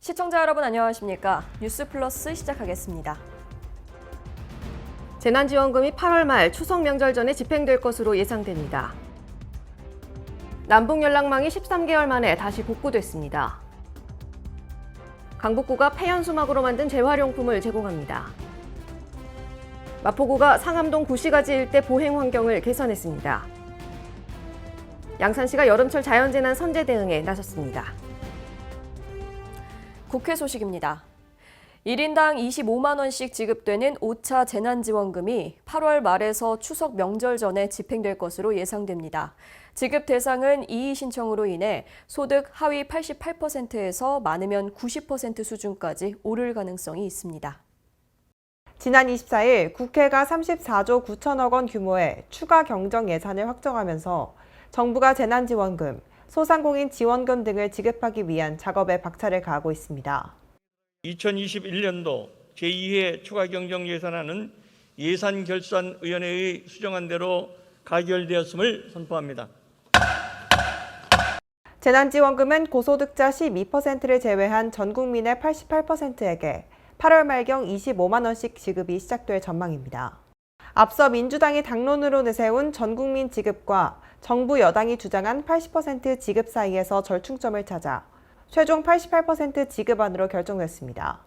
시청자 여러분 안녕하십니까? 뉴스 플러스 시작하겠습니다. 재난지원금이 8월 말 추석 명절 전에 집행될 것으로 예상됩니다. 남북 연락망이 13개월 만에 다시 복구됐습니다. 강북구가 폐연수막으로 만든 재활용품을 제공합니다. 마포구가 상암동 구시가지 일대 보행 환경을 개선했습니다. 양산시가 여름철 자연재난 선제 대응에 나섰습니다. 국회 소식입니다. 1인당 25만 원씩 지급되는 5차 재난지원금이 8월 말에서 추석 명절 전에 집행될 것으로 예상됩니다. 지급 대상은 이의 신청으로 인해 소득 하위 88%에서 많으면 90% 수준까지 오를 가능성이 있습니다. 지난 24일 국회가 34조 9천억 원 규모의 추가 경정 예산을 확정하면서 정부가 재난지원금, 소상공인 지원금 등을 지급하기 위한 작업에 박차를 가하고 있습니다. 2021년도 제2회 추가 경정 예산안은 예산결산위원회의 수정안 대로 가결되었음을 선포합니다. 재난지원금은 고소득자 12%를 제외한 전 국민의 88%에게 8월 말경 25만 원씩 지급이 시작될 전망입니다. 앞서 민주당이 당론으로 내세운 전 국민 지급과 정부 여당이 주장한 80% 지급 사이에서 절충점을 찾아 최종 88% 지급안으로 결정됐습니다.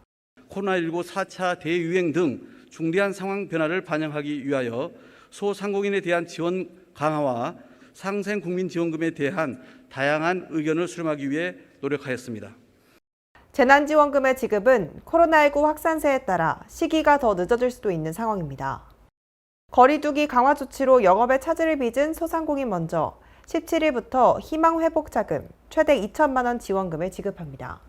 코로나19 4차 대유행 등 중대한 상황 변화를 반영하기 위하여 소상공인에 대한 지원 강화와 상생 국민 지원금에 대한 다양한 의견을 수렴하기 위해 노력하였습니다. 재난지원금의 지급은 코로나19 확산세에 따라 시기가 더 늦어질 수도 있는 상황입니다. 거리두기 강화 조치로 영업에 차질을 빚은 소상공인 먼저 17일부터 희망회복자금 최대 2천만 원 지원금을 지급합니다.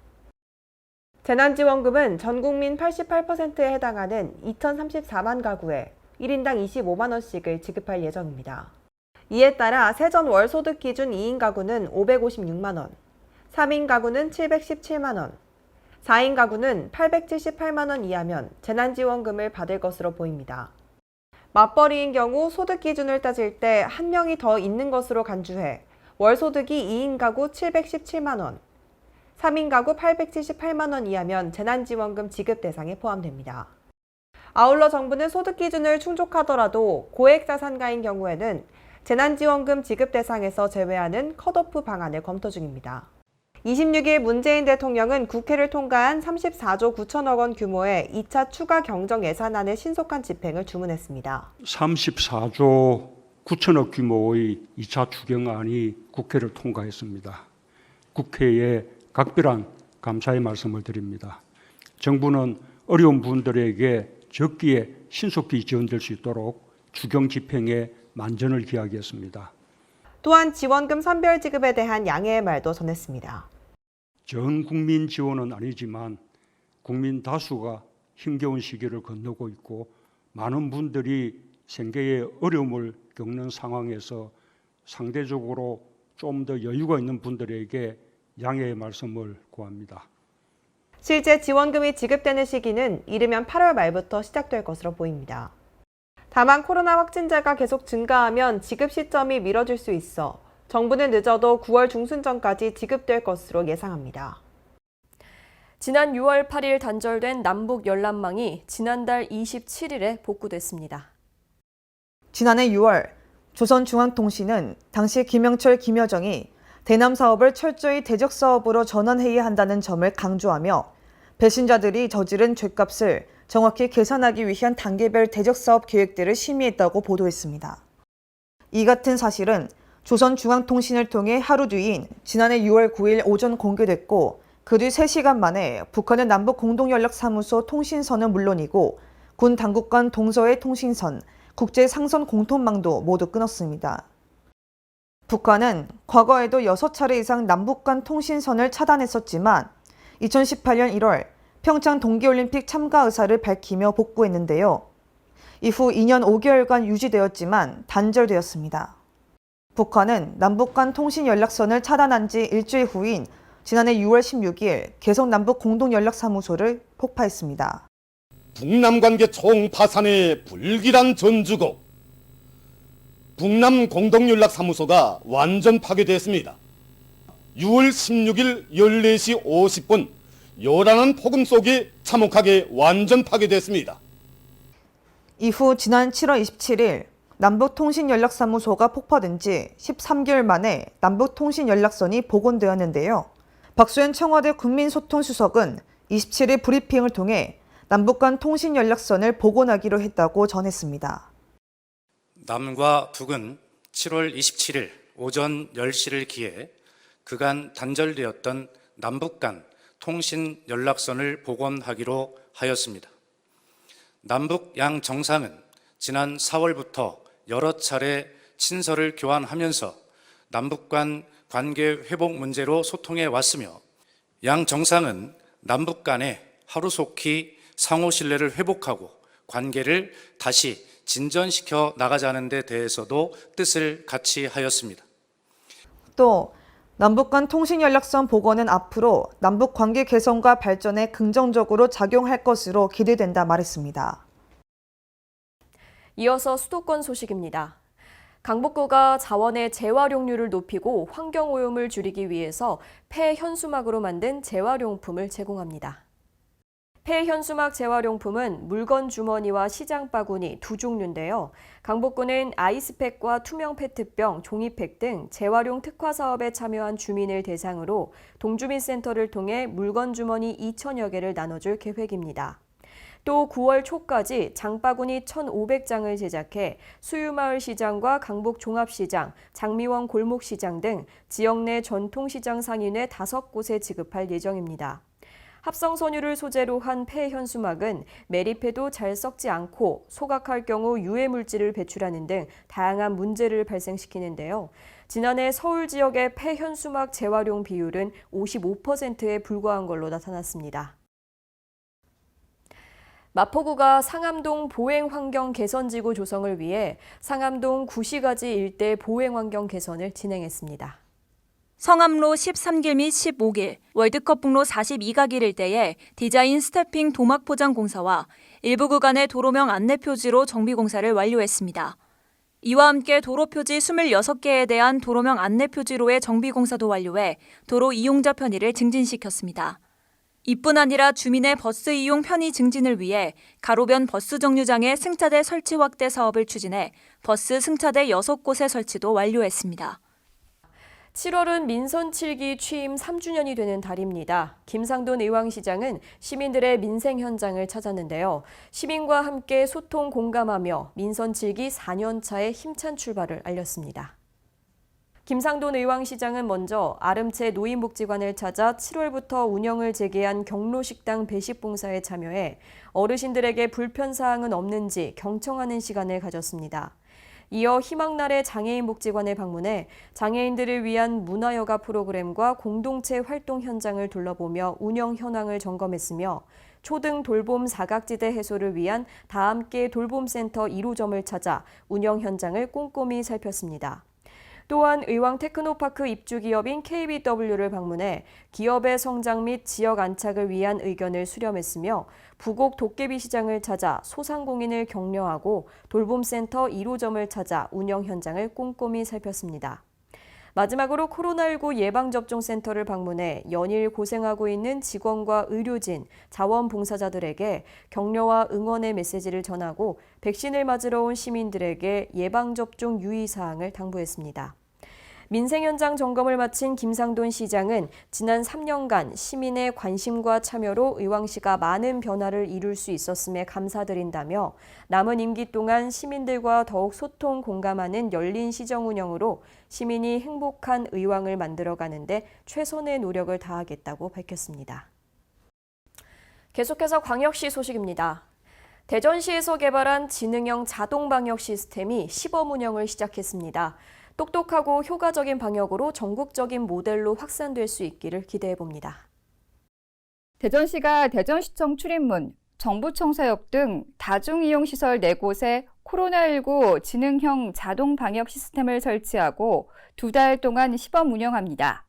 재난지원금은 전 국민 88%에 해당하는 2,034만 가구에 1인당 25만 원씩을 지급할 예정입니다. 이에 따라 세전 월 소득 기준 2인 가구는 556만 원, 3인 가구는 717만 원, 4인 가구는 878만 원 이하면 재난지원금을 받을 것으로 보입니다. 맞벌이인 경우 소득 기준을 따질 때 한 명이 더 있는 것으로 간주해 월 소득이 2인 가구 717만 원, 3인 가구 878만 원 이하면 재난지원금 지급 대상에 포함됩니다. 아울러 정부는 소득 기준을 충족하더라도 고액 자산가인 경우에는 재난지원금 지급 대상에서 제외하는 컷오프 방안을 검토 중입니다. 26일 문재인 대통령은 국회를 통과한 34조 9천억 원 규모의 2차 추가 경정 예산안의 신속한 집행을 주문했습니다. 34조 9천억 규모의 2차 추경안이 국회를 통과했습니다. 국회에 각별한 감사의 말씀을 드립니다. 정부는 어려운 분들에게 적기에 신속히 지원될 수 있도록 추경 집행에 만전을 기하겠습니다. 또한 지원금 선별 지급에 대한 양해의 말도 전했습니다. 전 국민 지원은 아니지만 국민 다수가 힘겨운 시기를 건너고 있고 많은 분들이 생계에 어려움을 겪는 상황에서 상대적으로 좀 더 여유가 있는 분들에게 양해의 말씀을 구합니다. 실제 지원금이 지급되는 시기는 이르면 8월 말부터 시작될 것으로 보입니다. 다만 코로나 확진자가 계속 증가하면 지급 시점이 미뤄질 수 있어 정부는 늦어도 9월 중순 전까지 지급될 것으로 예상합니다. 지난 6월 8일 단절된 남북 연락망이 지난달 27일에 복구됐습니다. 지난해 6월 조선중앙통신은 당시 김영철, 김여정이 대남 사업을 철저히 대적 사업으로 전환해야 한다는 점을 강조하며 배신자들이 저지른 죄값을 정확히 계산하기 위한 단계별 대적 사업 계획들을 심의했다고 보도했습니다. 이 같은 사실은 조선중앙통신을 통해 하루 뒤인 지난해 6월 9일 오전 공개됐고 그 뒤 3시간 만에 북한의 남북 공동연락사무소 통신선은 물론이고 군 당국 간 동서의 통신선, 국제 상선 공통망도 모두 끊었습니다. 북한은 과거에도 6차례 이상 남북 간 통신선을 차단했었지만 2018년 1월 평창 동계올림픽 참가 의사를 밝히며 복구했는데요. 이후 2년 5개월간 유지되었지만 단절되었습니다. 북한은 남북 간 통신 연락선을 차단한 지 일주일 후인 지난해 6월 16일 개성 남북 공동 연락사무소를 폭파했습니다. 북남 관계 총파산의 불길한 전주고 북남 공동 연락사무소가 완전 파괴됐습니다. 6월 16일 14시 50분 요란한 폭음 속이 참혹하게 완전 파괴됐습니다. 이후 지난 7월 27일 남북통신연락사무소가 폭파된 지 13개월 만에 남북통신연락선이 복원되었는데요. 박수현 청와대 국민소통수석은 27일 브리핑을 통해 남북 간 통신연락선을 복원하기로 했다고 전했습니다. 남과 북은 7월 27일 오전 10시를 기해 그간 단절되었던 남북 간 통신 연락선을 복원하기로 하였습니다. 남북 양 정상은 지난 4월부터 여러 차례 친서를 교환하면서 남북 간 관계 회복 문제로 소통해 왔으며 양 정상은 남북 간에 하루속히 상호 신뢰를 회복하고 관계를 다시 진전시켜 나가자는 데 대해서도 뜻을 같이 하였습니다. 또 남북 간 통신 연락선 복원은 앞으로 남북 관계 개선과 발전에 긍정적으로 작용할 것으로 기대된다 말했습니다. 이어서 수도권 소식입니다. 강북구가 자원의 재활용률을 높이고 환경오염을 줄이기 위해서 폐현수막으로 만든 재활용품을 제공합니다. 폐현수막 재활용품은 물건 주머니와 시장 바구니 두 종류인데요. 강북구는 아이스팩과 투명 페트병, 종이팩 등 재활용 특화 사업에 참여한 주민을 대상으로 동주민센터를 통해 물건 주머니 2천여 개를 나눠줄 계획입니다. 또 9월 초까지 장바구니 1,500장을 제작해 수유마을 시장과 강북 종합시장, 장미원 골목시장 등 지역 내 전통시장 상인회 5곳에 지급할 예정입니다. 합성 섬유를 소재로 한 폐현수막은 매립해도 잘 썩지 않고 소각할 경우 유해 물질을 배출하는 등 다양한 문제를 발생시키는데요. 지난해 서울 지역의 폐현수막 재활용 비율은 55%에 불과한 걸로 나타났습니다. 마포구가 상암동 보행환경 개선지구 조성을 위해 상암동 구시가지 일대 보행환경 개선을 진행했습니다. 성암로 13길 및 15길, 월드컵 북로 42가길 일대에 디자인 스태핑 도막 포장 공사와 일부 구간의 도로명 안내 표지로 정비 공사를 완료했습니다. 이와 함께 도로 표지 26개에 대한 도로명 안내 표지로의 정비 공사도 완료해 도로 이용자 편의를 증진시켰습니다. 이뿐 아니라 주민의 버스 이용 편의 증진을 위해 가로변 버스 정류장의 승차대 설치 확대 사업을 추진해 버스 승차대 6곳의 설치도 완료했습니다. 7월은 민선 7기 취임 3주년이 되는 달입니다. 김상돈 의왕시장은 시민들의 민생 현장을 찾았는데요. 시민과 함께 소통 공감하며 민선 7기 4년차의 힘찬 출발을 알렸습니다. 김상돈 의왕시장은 먼저 아름채 노인복지관을 찾아 7월부터 운영을 재개한 경로식당 배식봉사에 참여해 어르신들에게 불편사항은 없는지 경청하는 시간을 가졌습니다. 이어 희망날의 장애인 복지관을 방문해 장애인들을 위한 문화여가 프로그램과 공동체 활동 현장을 둘러보며 운영 현황을 점검했으며 초등 돌봄 사각지대 해소를 위한 다함께 돌봄센터 1호점을 찾아 운영 현장을 꼼꼼히 살폈습니다. 또한 의왕 테크노파크 입주 기업인 KBW를 방문해 기업의 성장 및 지역 안착을 위한 의견을 수렴했으며 부곡 도깨비 시장을 찾아 소상공인을 격려하고 돌봄센터 1호점을 찾아 운영 현장을 꼼꼼히 살폈습니다. 마지막으로 코로나19 예방접종센터를 방문해 연일 고생하고 있는 직원과 의료진, 자원봉사자들에게 격려와 응원의 메시지를 전하고 백신을 맞으러 온 시민들에게 예방접종 유의사항을 당부했습니다. 민생 현장 점검을 마친 김상돈 시장은 지난 3년간 시민의 관심과 참여로 의왕시가 많은 변화를 이룰 수 있었음에 감사드린다며 남은 임기 동안 시민들과 더욱 소통 공감하는 열린 시정 운영으로 시민이 행복한 의왕을 만들어가는데 최선의 노력을 다하겠다고 밝혔습니다. 계속해서 광역시 소식입니다. 대전시에서 개발한 지능형 자동 방역 시스템이 시범 운영을 시작했습니다. 똑똑하고 효과적인 방역으로 전국적인 모델로 확산될 수 있기를 기대해 봅니다. 대전시가 대전시청 출입문, 정부청사역 등 다중이용시설 4곳에 코로나19 지능형 자동 방역 시스템을 설치하고 두 달 동안 시범 운영합니다.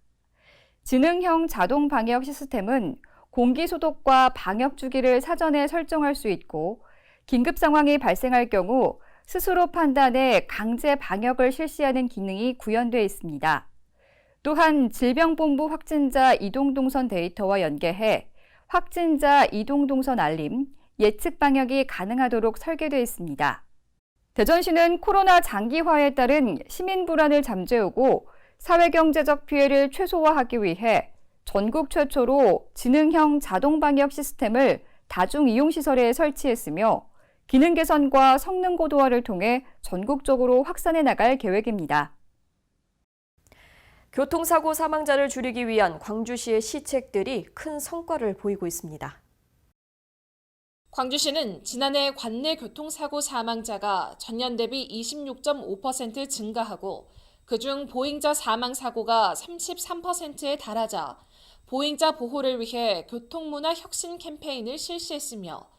지능형 자동 방역 시스템은 공기 소독과 방역 주기를 사전에 설정할 수 있고 긴급 상황이 발생할 경우 스스로 판단해 강제 방역을 실시하는 기능이 구현되어 있습니다. 또한 질병본부 확진자 이동 동선 데이터와 연계해 확진자 이동 동선 알림, 예측 방역이 가능하도록 설계되어 있습니다. 대전시는 코로나 장기화에 따른 시민 불안을 잠재우고 사회 경제적 피해를 최소화하기 위해 전국 최초로 지능형 자동 방역 시스템을 다중 이용 시설에 설치했으며 기능 개선과 성능 고도화를 통해 전국적으로 확산해 나갈 계획입니다. 교통사고 사망자를 줄이기 위한 광주시의 시책들이 큰 성과를 보이고 있습니다. 광주시는 지난해 관내 교통사고 사망자가 전년 대비 26.5% 증가하고 그중 보행자 사망 사고가 33%에 달하자 보행자 보호를 위해 교통문화 혁신 캠페인을 실시했으며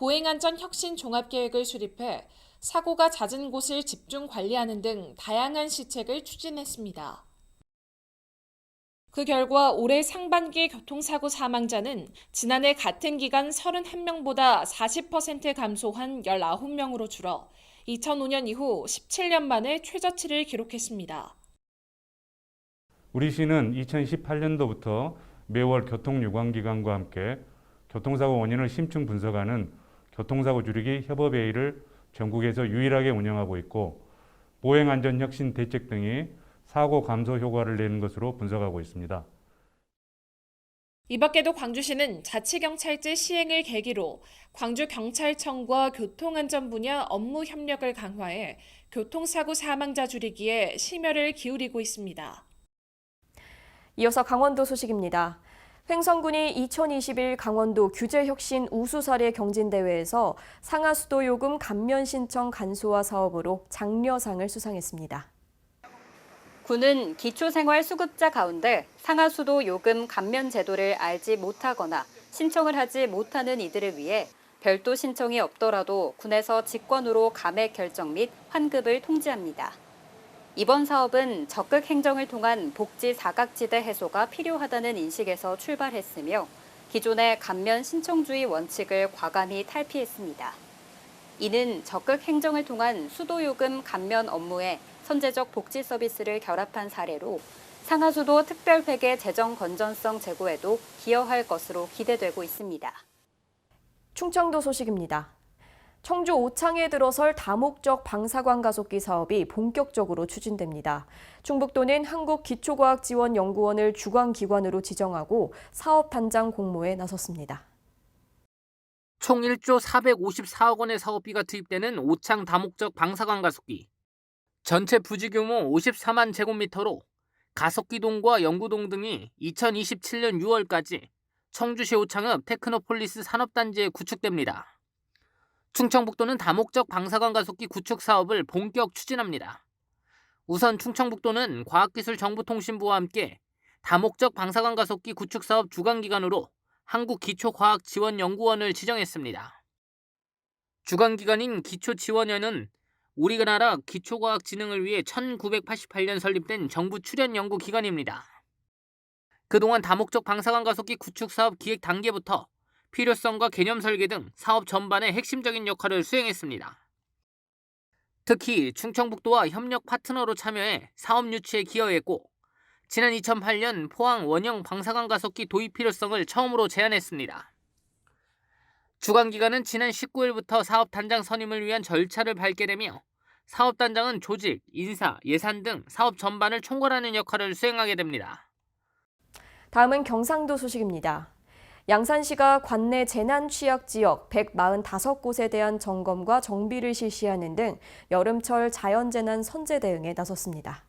보행안전 혁신 종합계획을 수립해 사고가 잦은 곳을 집중 관리하는 등 다양한 시책을 추진했습니다. 그 결과 올해 상반기 교통사고 사망자는 지난해 같은 기간 31명보다 40% 감소한 19명으로 줄어 2005년 이후 17년 만에 최저치를 기록했습니다. 우리 시는 2018년도부터 매월 교통유관기관과 함께 교통사고 원인을 심층 분석하는 교통사고 줄이기 협업회의를 전국에서 유일하게 운영하고 있고 보행안전혁신 대책 등이 사고 감소 효과를 내는 것으로 분석하고 있습니다. 이 밖에도 광주시는 자치경찰제 시행을 계기로 광주경찰청과 교통안전 분야 업무 협력을 강화해 교통사고 사망자 줄이기에 심혈을 기울이고 있습니다. 이어서 강원도 소식입니다. 횡성군이 2021 강원도 규제혁신 우수사례 경진대회에서 상하수도 요금 감면 신청 간소화 사업으로 장려상을 수상했습니다. 군은 기초생활 수급자 가운데 상하수도 요금 감면 제도를 알지 못하거나 신청을 하지 못하는 이들을 위해 별도 신청이 없더라도 군에서 직권으로 감액 결정 및 환급을 통지합니다. 이번 사업은 적극 행정을 통한 복지 사각지대 해소가 필요하다는 인식에서 출발했으며 기존의 감면 신청주의 원칙을 과감히 탈피했습니다. 이는 적극 행정을 통한 수도요금 감면 업무에 선제적 복지 서비스를 결합한 사례로 상하수도 특별회계 재정 건전성 제고에도 기여할 것으로 기대되고 있습니다. 충청도 소식입니다. 청주 오창에 들어설 다목적 방사광 가속기 사업이 본격적으로 추진됩니다. 충북도는 한국기초과학지원연구원을 주관기관으로 지정하고 사업 단장 공모에 나섰습니다. 총 1조 454억 원의 사업비가 투입되는 오창 다목적 방사광 가속기. 전체 부지 규모 54만 제곱미터로 가속기동과 연구동 등이 2027년 6월까지 청주시 오창읍 테크노폴리스 산업단지에 구축됩니다. 충청북도는 다목적 방사광 가속기 구축 사업을 본격 추진합니다. 우선 충청북도는 과학기술정보통신부와 함께 다목적 방사광 가속기 구축 사업 주관 기관으로 한국기초과학지원연구원을 지정했습니다. 주관 기관인 기초지원연은 우리나라 기초과학진흥을 위해 1988년 설립된 정부 출연 연구 기관입니다. 그동안 다목적 방사광 가속기 구축 사업 기획 단계부터 필요성과 개념 설계 등 사업 전반의 핵심적인 역할을 수행했습니다. 특히 충청북도와 협력 파트너로 참여해 사업 유치에 기여했고 지난 2008년 포항 원형 방사광 가속기 도입 필요성을 처음으로 제안했습니다. 주관기관은 지난 19일부터 사업 단장 선임을 위한 절차를 밟게 되며 사업 단장은 조직, 인사, 예산 등 사업 전반을 총괄하는 역할을 수행하게 됩니다. 다음은 경상도 소식입니다. 양산시가 관내 재난 취약 지역 145곳에 대한 점검과 정비를 실시하는 등 여름철 자연재난 선제 대응에 나섰습니다.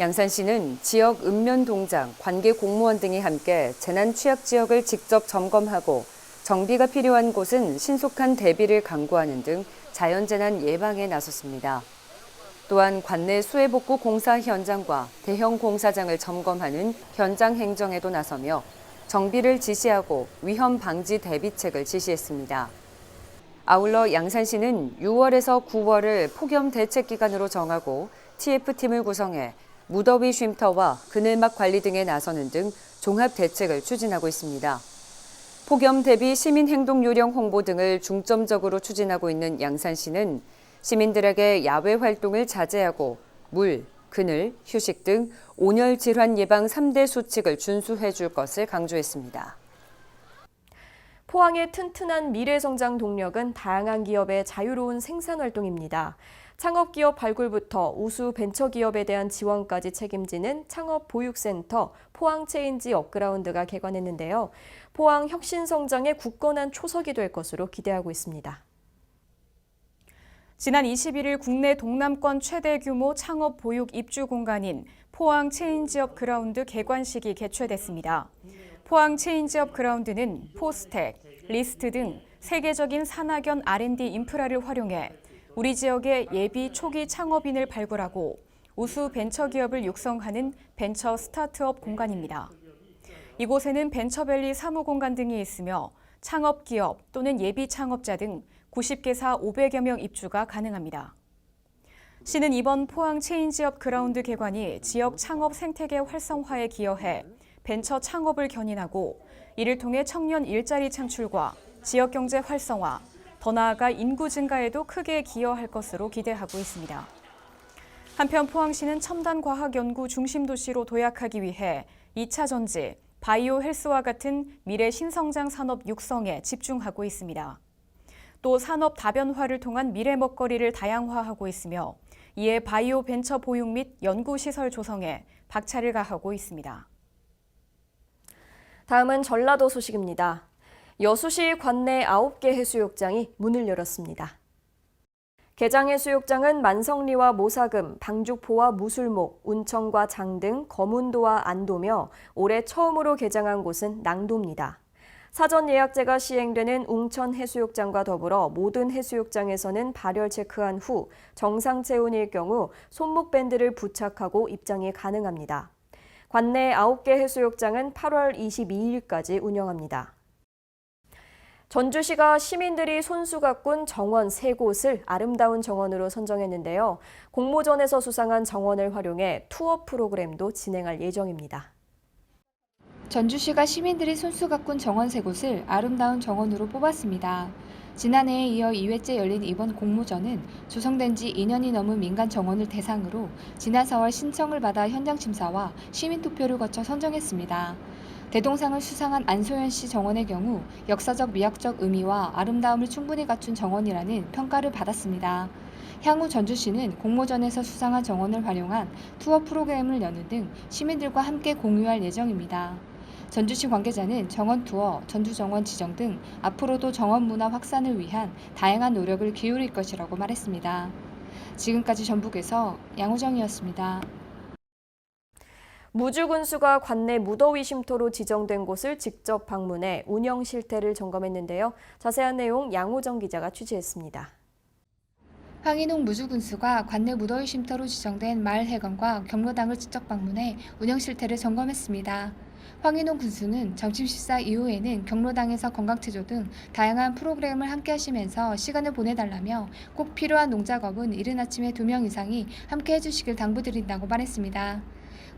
양산시는 지역 읍면 동장, 관계 공무원 등이 함께 재난 취약 지역을 직접 점검하고 정비가 필요한 곳은 신속한 대비를 강구하는 등 자연재난 예방에 나섰습니다. 또한 관내 수해복구 공사 현장과 대형 공사장을 점검하는 현장 행정에도 나서며 정비를 지시하고 위험 방지 대비책을 지시했습니다. 아울러 양산시는 6월에서 9월을 폭염 대책 기간으로 정하고 TF팀을 구성해 무더위 쉼터와 그늘막 관리 등에 나서는 등 종합 대책을 추진하고 있습니다. 폭염 대비 시민 행동 요령 홍보 등을 중점적으로 추진하고 있는 양산시는 시민들에게 야외 활동을 자제하고 물, 그늘, 휴식 등 온열 질환 예방 3대 수칙을 준수해 줄 것을 강조했습니다. 포항의 튼튼한 미래 성장 동력은 다양한 기업의 자유로운 생산 활동입니다. 창업 기업 발굴부터 우수 벤처 기업에 대한 지원까지 책임지는 창업 보육센터 포항 체인지 업그라운드가 개관했는데요. 포항 혁신 성장의 굳건한 초석이 될 것으로 기대하고 있습니다. 지난 21일 국내 동남권 최대 규모 창업 보육 입주 공간인 포항 체인지업 그라운드 개관식이 개최됐습니다. 포항 체인지업 그라운드는 포스텍, 리스트 등 세계적인 산학연 R&D 인프라를 활용해 우리 지역의 예비 초기 창업인을 발굴하고 우수 벤처 기업을 육성하는 벤처 스타트업 공간입니다. 이곳에는 벤처밸리 사무 공간 등이 있으며 창업 기업 또는 예비 창업자 등 90개사 500여 명 입주가 가능합니다. 시는 이번 포항 체인지업 그라운드 개관이 지역 창업 생태계 활성화에 기여해 벤처 창업을 견인하고 이를 통해 청년 일자리 창출과 지역 경제 활성화, 더 나아가 인구 증가에도 크게 기여할 것으로 기대하고 있습니다. 한편 포항시는 첨단 과학 연구 중심 도시로 도약하기 위해 2차 전지, 바이오 헬스와 같은 미래 신성장 산업 육성에 집중하고 있습니다. 또 산업 다변화를 통한 미래 먹거리를 다양화하고 있으며 이에 바이오 벤처 보육 및 연구 시설 조성에 박차를 가하고 있습니다. 다음은 전라도 소식입니다. 여수시 관내 9개 해수욕장이 문을 열었습니다. 개장 해수욕장은 만성리와 모사금, 방죽포와 무술목, 운청과 장 등 거문도와 안도며 올해 처음으로 개장한 곳은 낭도입니다. 사전 예약제가 시행되는 웅천 해수욕장과 더불어 모든 해수욕장에서는 발열 체크한 후 정상 체온일 경우 손목 밴드를 부착하고 입장이 가능합니다. 관내 9개 해수욕장은 8월 22일까지 운영합니다. 전주시가 시민들이 손수 가 꾼 정원 3곳을 아름다운 정원으로 선정했는데요. 공모전에서 수상한 정원을 활용해 투어 프로그램도 진행할 예정입니다. 전주시가 시민들이 손수 가꾼 정원 세 곳을 아름다운 정원으로 뽑았습니다. 지난해에 이어 2회째 열린 이번 공모전은 조성된 지 2년이 넘은 민간 정원을 대상으로 지난 4월 신청을 받아 현장 심사와 시민 투표를 거쳐 선정했습니다. 대동상을 수상한 안소연 씨 정원의 경우 역사적 미학적 의미와 아름다움을 충분히 갖춘 정원이라는 평가를 받았습니다. 향후 전주시는 공모전에서 수상한 정원을 활용한 투어 프로그램을 여는 등 시민들과 함께 공유할 예정입니다. 전주시 관계자는 정원 투어, 전주 정원 지정 등 앞으로도 정원 문화 확산을 위한 다양한 노력을 기울일 것이라고 말했습니다. 지금까지 전북에서 양호정이었습니다. 무주군수가 관내 무더위 쉼터로 지정된 곳을 직접 방문해 운영 실태를 점검했는데요. 자세한 내용 양호정 기자가 취재했습니다. 황인홍 무주군수가 관내 무더위 쉼터로 지정된 마을 해관과 경로당을 직접 방문해 운영 실태를 점검했습니다. 황인홍 군수는 점심 식사 이후에는 경로당에서 건강체조 등 다양한 프로그램을 함께 하시면서 시간을 보내달라며 꼭 필요한 농작업은 이른 아침에 두 명 이상이 함께 해주시길 당부드린다고 말했습니다.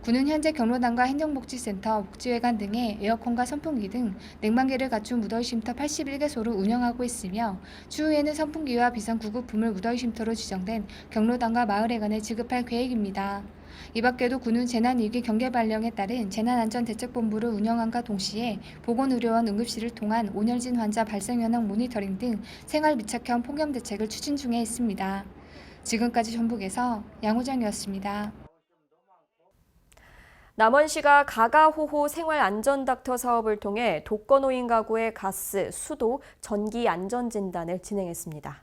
군은 현재 경로당과 행정복지센터, 복지회관 등의 에어컨과 선풍기 등 냉방기를 갖춘 무더위 쉼터 81개소를 운영하고 있으며 추후에는 선풍기와 비상 구급품을 무더위 쉼터로 지정된 경로당과 마을회관에 지급할 계획입니다. 이 밖에도 군은 재난위기 경계 발령에 따른 재난안전대책본부를 운영함과 동시에 보건의료원 응급실을 통한 온열진 환자 발생 현황 모니터링 등 생활 밀착형 폭염 대책을 추진 중에 있습니다. 지금까지 전북에서 양호정이었습니다. 남원시가 가가호호 생활안전닥터 사업을 통해 독거노인 가구의 가스, 수도, 전기 안전진단을 진행했습니다.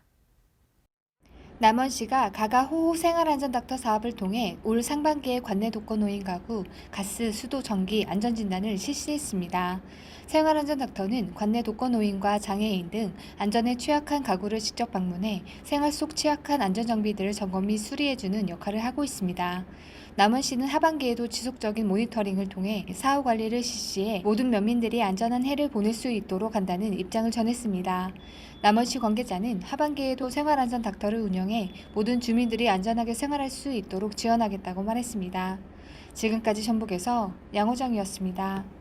남원시가 가가 호호 생활안전닥터 사업을 통해 올 상반기에 관내 독거노인 가구 가스, 수도, 전기 안전진단을 실시했습니다. 생활안전닥터는 관내 독거노인과 장애인 등 안전에 취약한 가구를 직접 방문해 생활 속 취약한 안전장비들을 점검 및 수리해주는 역할을 하고 있습니다. 남원시는 하반기에도 지속적인 모니터링을 통해 사후 관리를 실시해 모든 면민들이 안전한 해를 보낼 수 있도록 한다는 입장을 전했습니다. 남원시 관계자는 하반기에도 생활안전 닥터를 운영해 모든 주민들이 안전하게 생활할 수 있도록 지원하겠다고 말했습니다. 지금까지 전북에서 양호정이었습니다.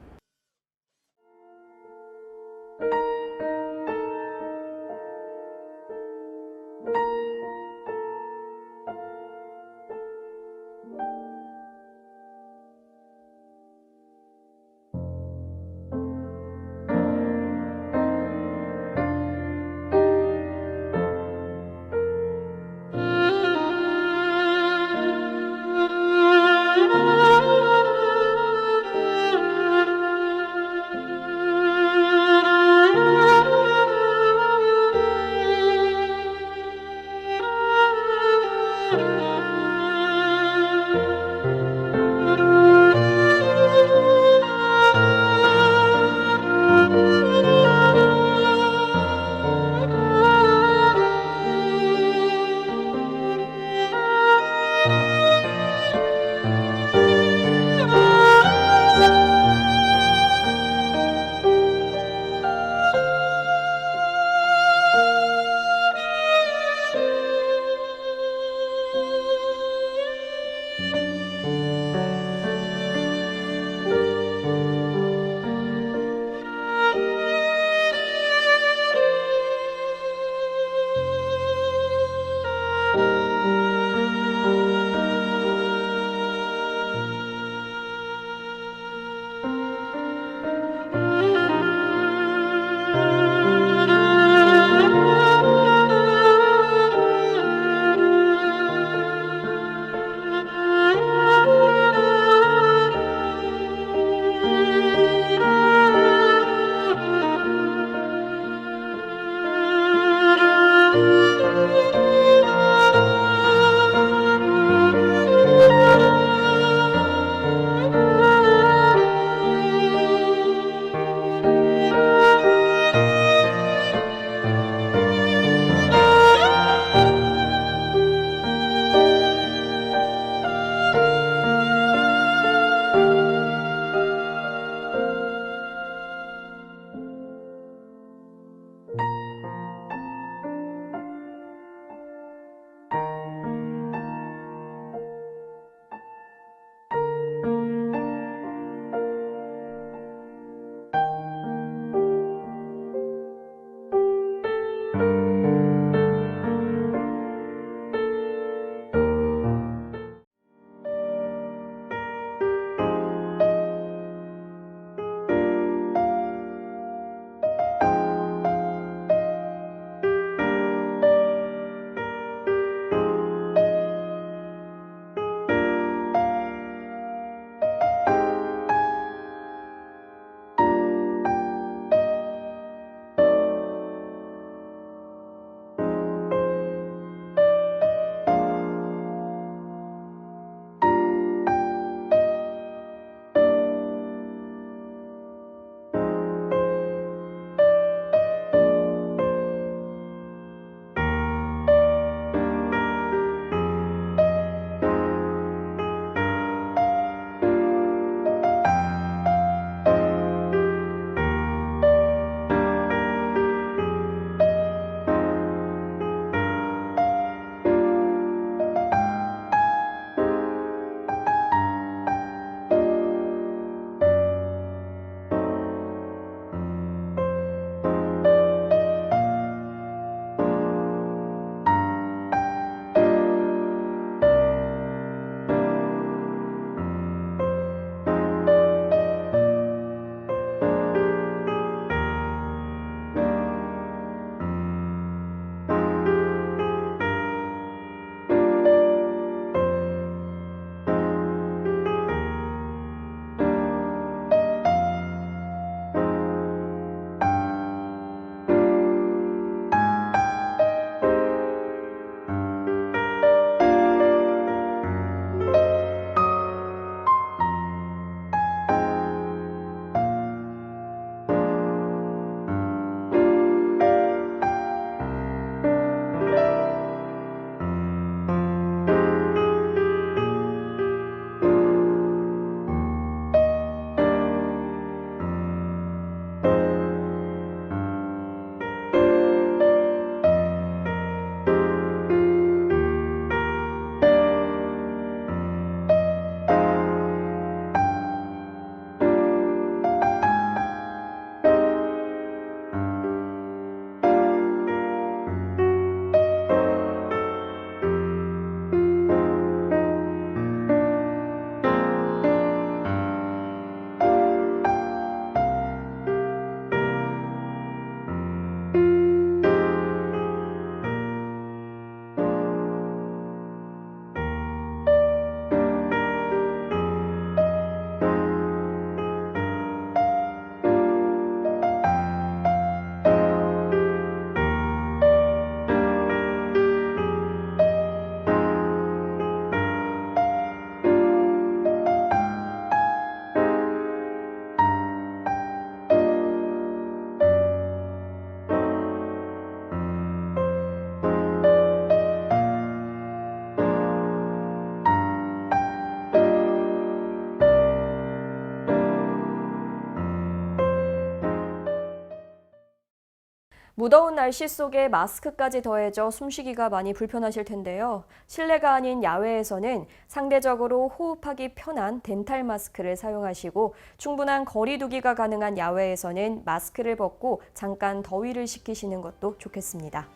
무더운 날씨 속에 마스크까지 더해져 숨쉬기가 많이 불편하실 텐데요. 실내가 아닌 야외에서는 상대적으로 호흡하기 편한 덴탈 마스크를 사용하시고 충분한 거리 두기가 가능한 야외에서는 마스크를 벗고 잠깐 더위를 식히시는 것도 좋겠습니다.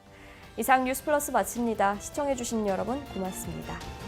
이상 뉴스 플러스 마칩니다. 시청해주신 여러분 고맙습니다.